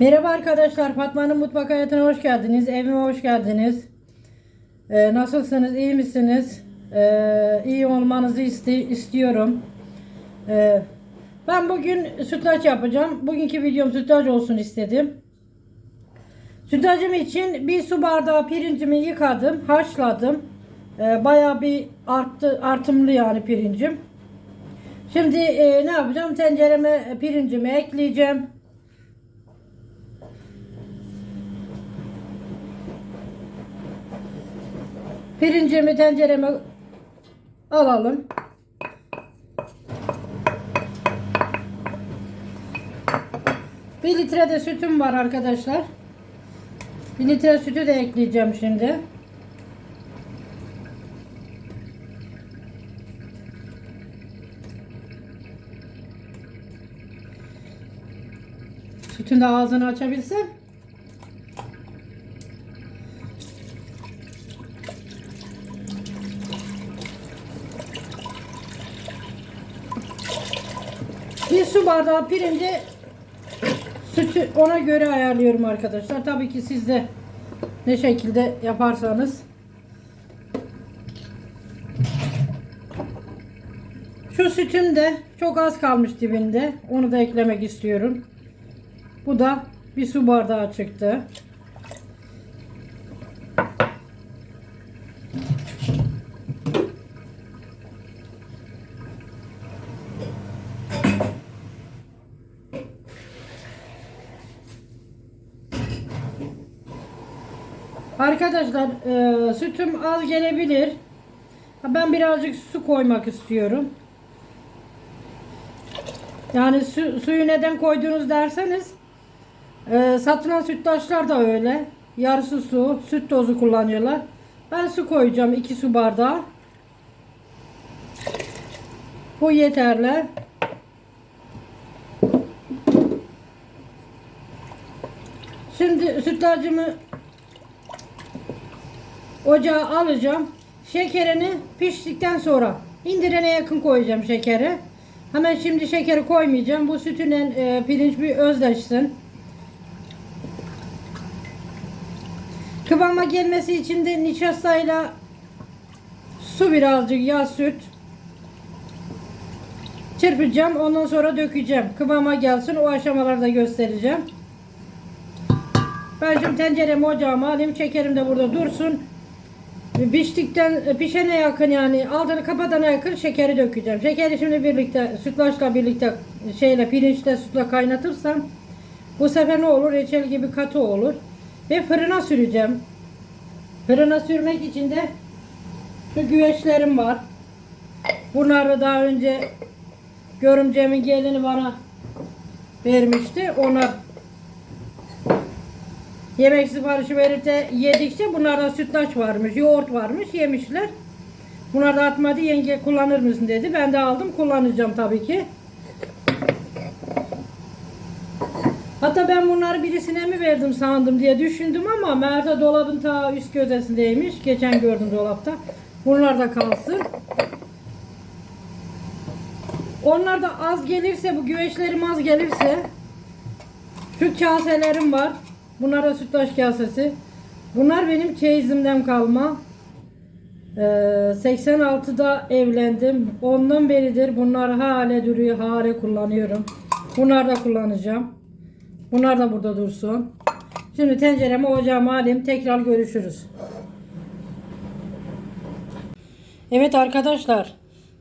Merhaba arkadaşlar, Fatma'nın mutfak hayatına hoş geldiniz. Evime hoş geldiniz. Ee, nasılsınız, iyi misiniz? Ee, iyi olmanızı iste- istiyorum. Ee, ben bugün sütlaç yapacağım. Bugünkü videom sütlaç olsun istedim. Sütlacım için bir su bardağı pirincimi yıkadım, haşladım. Ee, bayağı bir arttı, artımlı yani pirincim. Şimdi e, ne yapacağım? Tencereme pirincimi ekleyeceğim. Pirincimi tencereme alalım. Bir litre de sütüm var arkadaşlar. Bir litre sütü de ekleyeceğim şimdi. Sütün de ağzını açabilsem. Bir su bardağı pirinci sütü ona göre ayarlıyorum arkadaşlar. Tabii ki siz de ne şekilde yaparsanız. Şu sütüm de çok az kalmış dibinde. Onu da eklemek istiyorum. Bu da bir su bardağı çıktı. Arkadaşlar e, sütüm az gelebilir. Ben birazcık su koymak istiyorum. Yani su, suyu neden koydunuz derseniz e, satılan sütlaçlar da öyle. Yarısı su, süt tozu kullanıyorlar. Ben su koyacağım 2 su bardağı. Bu yeterli. Şimdi sütlacımı ocağa alacağım. Şekerini piştikten sonra indirene yakın koyacağım şekeri. Hemen şimdi şekeri koymayacağım. Bu sütünle e, pirinç bir özleşsin. Kıvama gelmesi için de nişastayla su birazcık yağ süt çırpacağım. Ondan sonra dökeceğim. Kıvama gelsin. O aşamaları da göstereceğim. Ben şimdi tenceremi ocağıma alayım. Şekerim de burada dursun. Piştikten pişene yakın yani altını kapatana yakın şekeri dökeceğim. Şekeri şimdi birlikte sütlaçla birlikte şeyle pirinçle sütle kaynatırsam bu sefer ne olur? Reçel gibi katı olur. Ve fırına süreceğim. Fırına sürmek için de şu güveçlerim var. Bunları daha önce görümcemin gelini bana vermişti. Onlar Yemek siparişi verip de yedikçe bunlarda sütlaç varmış, yoğurt varmış, yemişler. Bunlar da atmadı, yenge kullanır mısın dedi. Ben de aldım, kullanacağım tabii ki. Hatta ben bunları birisine mi verdim sandım diye düşündüm ama meğerse dolabın ta üst köşesindeymiş. Geçen gördüm dolapta. Bunlar da kalsın. Onlar da az gelirse, bu güveçlerim az gelirse şu kaselerim var. Bunlar da sütlaç kasesi. Bunlar benim çeyizimden kalma. Ee, 86'da evlendim. Ondan beridir bunlar hale duruyor, hale kullanıyorum. Bunlar da kullanacağım. Bunlar da burada dursun. Şimdi tenceremi ocağıma alayım. Tekrar görüşürüz. Evet arkadaşlar.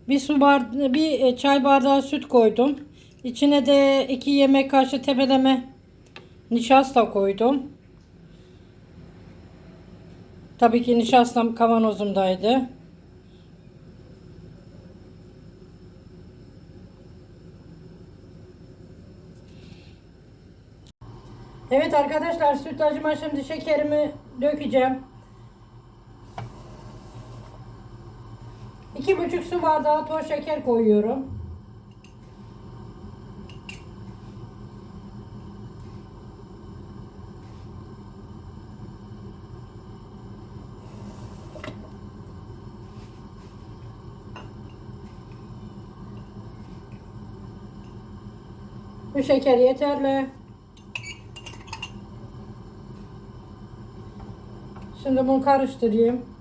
Bir su bar bir e, çay bardağı süt koydum. İçine de 2 yemek kaşığı tepeleme nişasta koydum. Tabii ki nişastam kavanozumdaydı. Evet arkadaşlar sütlacıma şimdi şekerimi dökeceğim. İki buçuk su bardağı toz şeker koyuyorum. bir şeker yeterli. Şimdi bunu karıştırayım.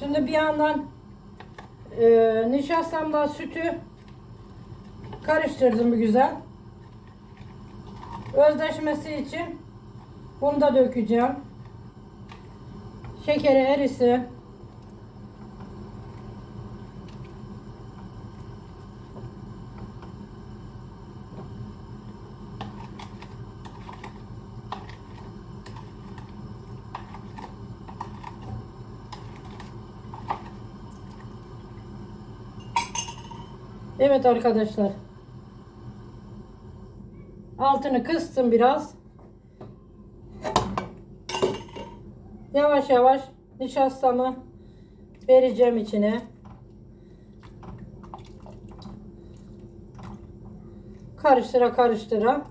Şimdi bir yandan e, nişastamla sütü karıştırdım güzel. Özleşmesi için bunu da dökeceğim. Şekeri erisi. Evet arkadaşlar. Altını kıstım biraz. Yavaş yavaş nişastamı vereceğim içine. Karıştıra karıştıra.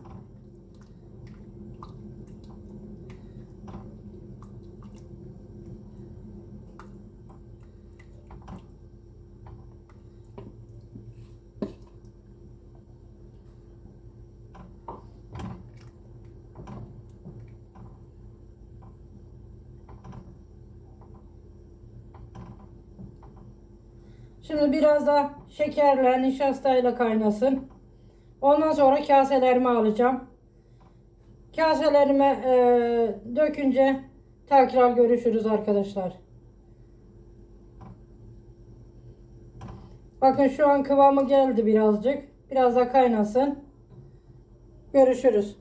Şimdi biraz da şekerle, nişastayla kaynasın. Ondan sonra kaselerimi alacağım. Kaselerime e, dökünce tekrar görüşürüz arkadaşlar. Bakın şu an kıvamı geldi birazcık. Biraz da kaynasın. Görüşürüz.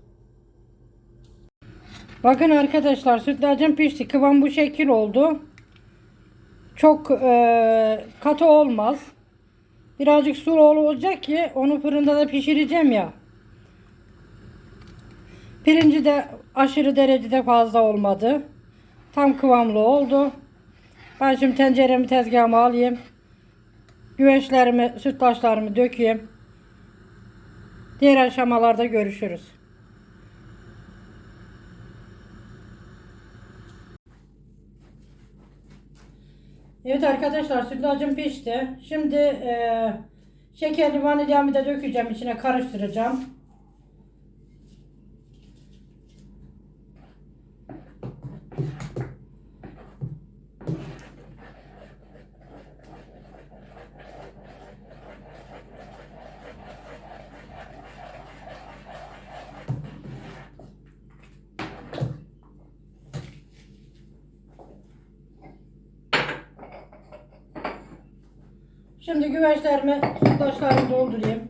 Bakın arkadaşlar sütlacım pişti. Kıvam bu şekil oldu. Çok e, katı olmaz. Birazcık sulu olacak ki onu fırında da pişireceğim ya. Pirinci de aşırı derecede fazla olmadı. Tam kıvamlı oldu. Ben şimdi tenceremi tezgahıma alayım. Güveçlerimi, sütlaçlarımı dökeyim. Diğer aşamalarda görüşürüz. Evet arkadaşlar sütlacım pişti. Şimdi e, şekerli vanilyamı da dökeceğim içine karıştıracağım. Şimdi güveçlerimi, sütlaçlarımı doldurayım.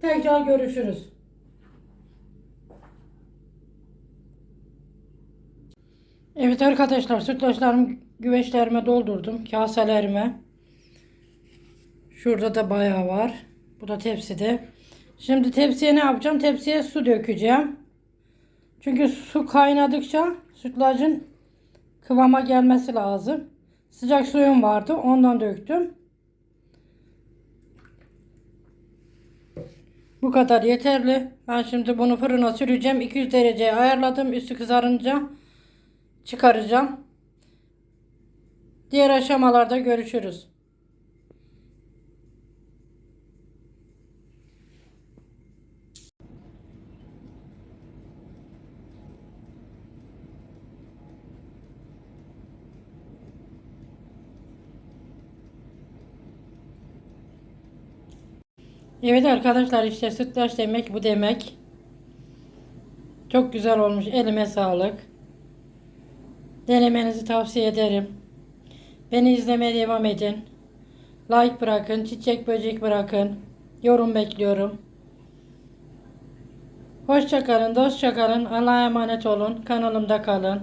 Tekrar görüşürüz. Evet arkadaşlar sütlaçlarımı güveçlerime doldurdum. Kaselerime. Şurada da bayağı var. Bu da tepside. Şimdi tepsiye ne yapacağım? Tepsiye su dökeceğim. Çünkü su kaynadıkça sütlacın kıvama gelmesi lazım. Sıcak suyum vardı. Ondan döktüm. Bu kadar yeterli. Ben şimdi bunu fırına süreceğim. 200 dereceye ayarladım. Üstü kızarınca çıkaracağım. Diğer aşamalarda görüşürüz. Evet arkadaşlar işte sütlaç demek bu demek. Çok güzel olmuş. Elime sağlık. Denemenizi tavsiye ederim. Beni izlemeye devam edin. Like bırakın, çiçek böcek bırakın. Yorum bekliyorum. Hoşça kalın, dostça kalın. Allah'a emanet olun. Kanalımda kalın.